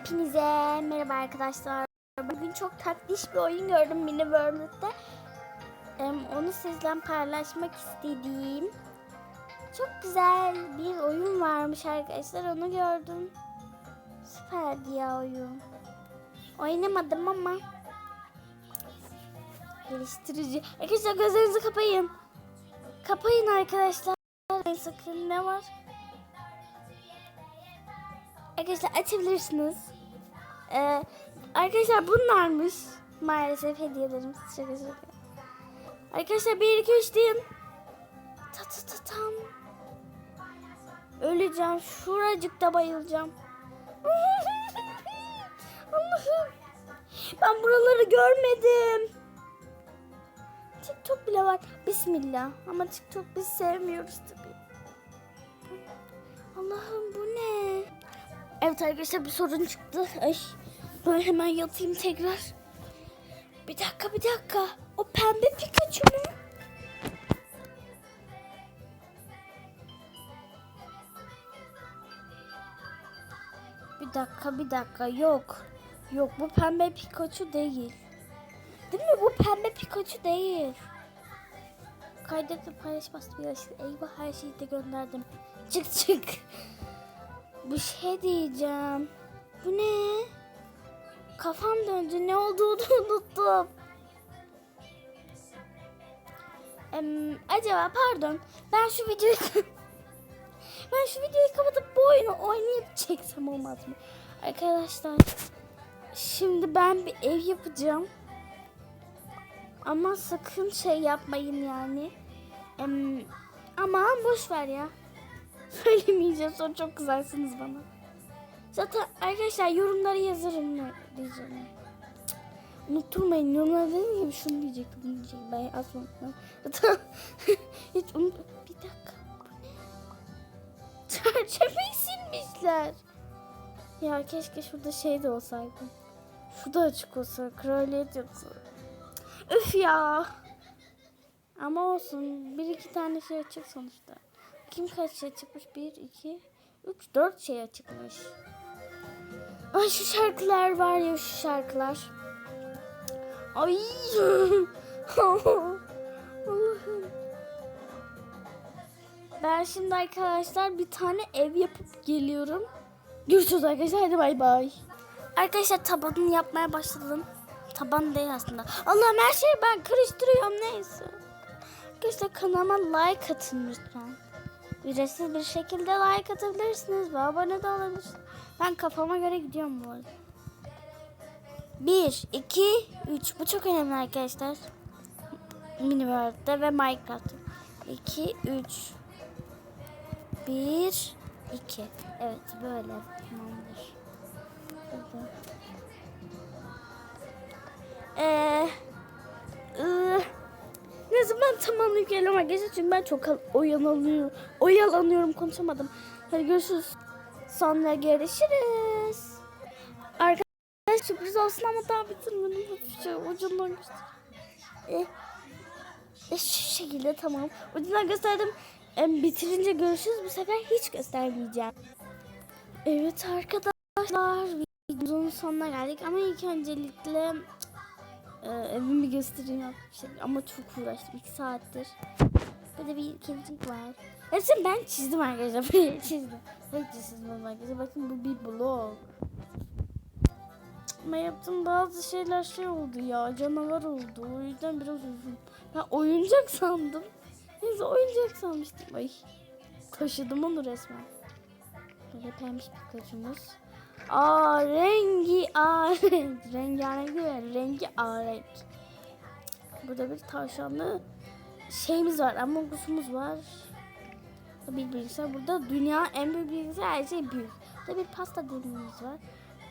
Hepinize merhaba arkadaşlar. Bugün çok tatlış bir oyun gördüm Mini World'da. Em, Onu sizden paylaşmak istediğim çok güzel bir oyun varmış arkadaşlar. Onu gördüm. Süperdi ya oyun. Oynamadım ama geliştirici. Arkadaşlar gözlerinizi kapayın. Kapayın arkadaşlar. Sakın ne var? Arkadaşlar açabilirsiniz. Ee, arkadaşlar bunlarmış. Maalesef hediyelerim. Şaka şaka. Arkadaşlar 1 2 3 deyin. Ta ta ta tam. Öleceğim. Şuracıkta bayılacağım. Allah'ım. Ben buraları görmedim. TikTok bile var. Bismillah. Ama TikTok biz sevmiyoruz tabii. Allah'ım bu? Evet arkadaşlar bir sorun çıktı. Ay ben hemen yatayım tekrar. Bir dakika bir dakika. O pembe Pikachu mu? Bir dakika bir dakika yok. Yok bu pembe Pikachu değil. Değil mi bu pembe Pikachu değil. Kaydet ve paylaş bastı bir açtı. Eyvah her şeyi de gönderdim. Çık çık. Bir şey diyeceğim. Bu ne? Kafam döndü. Ne olduğunu unuttum. Em, acaba pardon. Ben şu videoyu ben şu videoyu kapatıp bu oyunu oynayıp çeksem olmaz mı? Arkadaşlar şimdi ben bir ev yapacağım. Ama sakın şey yapmayın yani. Em, ama boş ver ya. Söylemeyeceğim sonra çok kızarsınız bana. Zaten arkadaşlar yorumlara yazarım ne diyeceğim. Unutturmayın yorumlara dediğim gibi şunu diyecektim bunu diyecektim. Ben asla unutmam. Zaten hiç unut... Bir dakika bu ne? Çerçeveyi silmişler. Ya keşke şurada şey de olsaydı. Şurada açık olsa, kraliyet yoksa. Üf ya. Ama olsun. Bir iki tane şey açık sonuçta. Kim kaç şey çıkmış? 1, 2, 3, 4 şey çıkmış. Ay şu şarkılar var ya şu şarkılar. Ay. Ben şimdi arkadaşlar bir tane ev yapıp geliyorum. Görüşürüz arkadaşlar. Hadi bay bay. Arkadaşlar tabanını yapmaya başladım. Taban değil aslında. Allah'ım her şeyi ben karıştırıyorum neyse. Arkadaşlar kanalıma like atın lütfen. Ücretsiz bir şekilde like atabilirsiniz ve abone de olabilirsiniz. Ben kafama göre gidiyorum bu arada. 1, 2, 3. Bu çok önemli arkadaşlar. Mini World'de ve Minecraft. 2, 3. 1, 2. Evet böyle. Tamamdır. Burada. Eee... ıı, ne zaman tamamlayıp geliyorum arkadaşlar çünkü ben çok oyalanıyorum. Oyalanıyorum konuşamadım. Hadi görüşürüz. Sonra görüşürüz. Arkadaşlar sürpriz olsun ama daha bitirmedim. Şu ucundan göster. E, e, şu şekilde tamam. Ucundan gösterdim. E, bitirince görüşürüz. Bu sefer hiç göstermeyeceğim. Evet arkadaşlar videonun sonuna geldik ama ilk öncelikle ee, evimi göstereyim yapmışım. Ama çok uğraştım. 2 saattir. Burada bir kedicik var. Hepsini ben çizdim arkadaşlar. Buraya çizdim. Hiç çizdim arkadaşlar. Bakın bu bir blog. Ama yaptığım bazı şeyler şey oldu ya. Canavar oldu. O yüzden biraz üzüldüm. Ben oyuncak sandım. Neyse oyuncak sanmıştım. Ay. Taşıdım onu resmen. Böyle pembiş bir kaçımız. Aa rengi aa renk. Rengarenk değil mi? Rengi aa renk. Burada bir tavşanlı şeyimiz var. Amogus'umuz var. Bir bilgisayar. Burada dünya en büyük bilgisayar. Her şey büyük. Burada bir pasta dilimimiz var.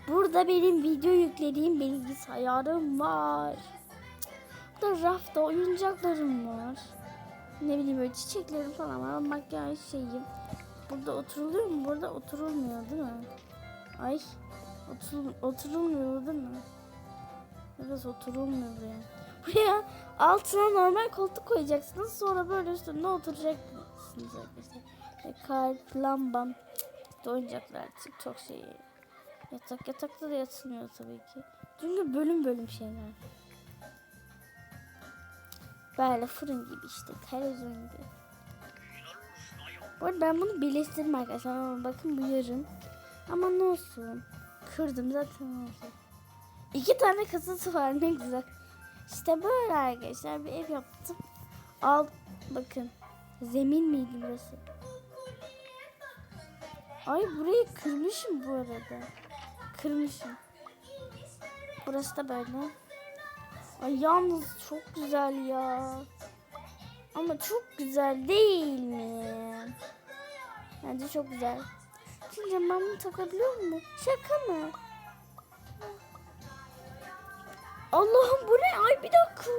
Burada benim video yüklediğim bilgisayarım var. Burada rafta oyuncaklarım var. Ne bileyim böyle çiçeklerim falan var. Makyaj şeyim. Burada oturuluyor mu? Burada oturulmuyor değil mi? Ay otur, oturulmuyor değil mi? Evet oturulmuyor buraya. Buraya altına normal koltuk koyacaksınız. Sonra böyle üstüne oturacaksınız arkadaşlar. Ve kalp, lambam, işte oyuncaklar, çok şey. Yatak yatakta da yatılmıyor tabii ki. Çünkü bölüm bölüm şeyler. Böyle fırın gibi işte. Televizyon gibi. Bu arada ben bunu birleştirdim arkadaşlar. Bakın bu yarım. Ama ne olsun. Kırdım zaten olsun. İki tane kasası var ne güzel. İşte böyle arkadaşlar bir ev yaptım. Al bakın. Zemin miydi burası? Ay burayı kırmışım bu arada. Kırmışım. Burası da böyle. Ay yalnız çok güzel ya. Ama çok güzel değil mi? Bence çok güzel. Şimdi ben bunu takabiliyor muyum? Şaka mı? Allah'ım bu ne? Ay bir dakika.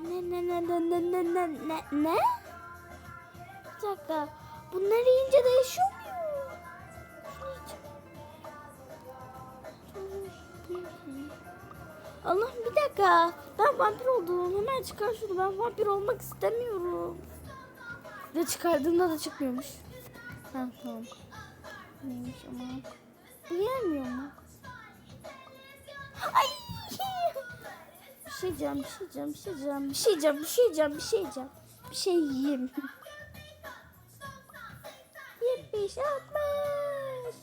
Ne ne ne ne ne ne ne ne ne? Bir dakika. Bunları yiyince değişiyor mu? Allah'ım bir dakika. Ben vampir oldum. Hemen çıkar şunu. Ben vampir olmak istemiyorum. Ve çıkardığımda da çıkmıyormuş. Ha tamam. Neymiş ama. Bu gelmiyor mu? Ay! Bir şey yiyeceğim, bir şey yiyeceğim, bir şey yiyeceğim, bir şey yiyeceğim, bir şey yiyeceğim, bir şey yiyeceğim. Bir şey yiyeyim. Yetmiş, altmış.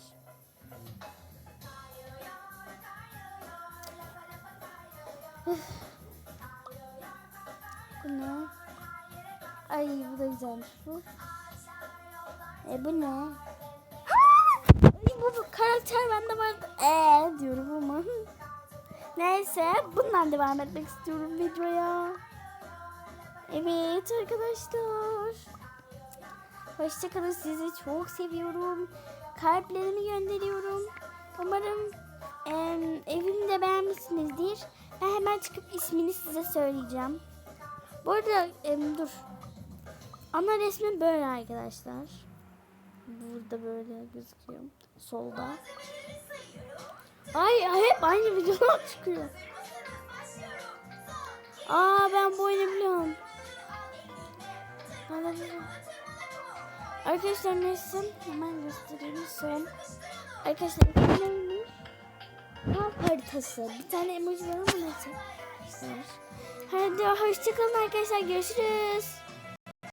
Bu ne? Ay bu da güzelmiş bu. E bu ne? Bu, karakter bende vardı. Eee diyorum ama. Neyse bundan devam etmek istiyorum videoya. Evet arkadaşlar. Hoşçakalın sizi çok seviyorum. Kalplerimi gönderiyorum. Umarım em, evimi de beğenmişsinizdir. Ben hemen çıkıp ismini size söyleyeceğim. Bu arada em, dur. Ana resmi böyle arkadaşlar. Burada böyle gözüküyor. Solda. Ay hep aynı videolar çıkıyor. Aa ben bu oyunu biliyorum. Arkadaşlar neyse hemen göstereyim son. Arkadaşlar neymiş? Kamp haritası. Bir tane emoji var ama neyse. Hadi hoşçakalın arkadaşlar görüşürüz.